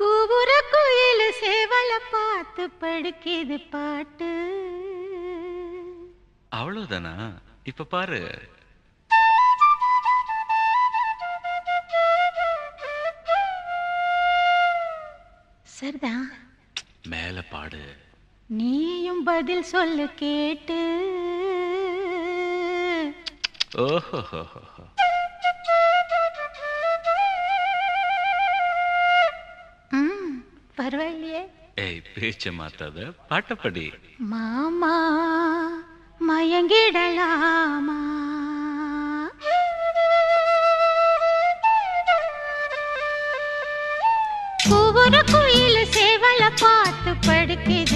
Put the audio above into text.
கூவுற குயில் சேவல பார்த்து படுக்கிது பாட்டு. அவ்வளவுதானா? இப்ப பாரு. சரிதான் மேல பாடு. நீயும் பதில் சொல்லு கேட்டு. ஓஹோ பரவாயில்லையே. ஏய் பேச்ச மாத்தாத பாட்டப்படி மாமா மயங்கிடலாமா? கூவுற குயில் சேவல பார்த்து படுக்குது.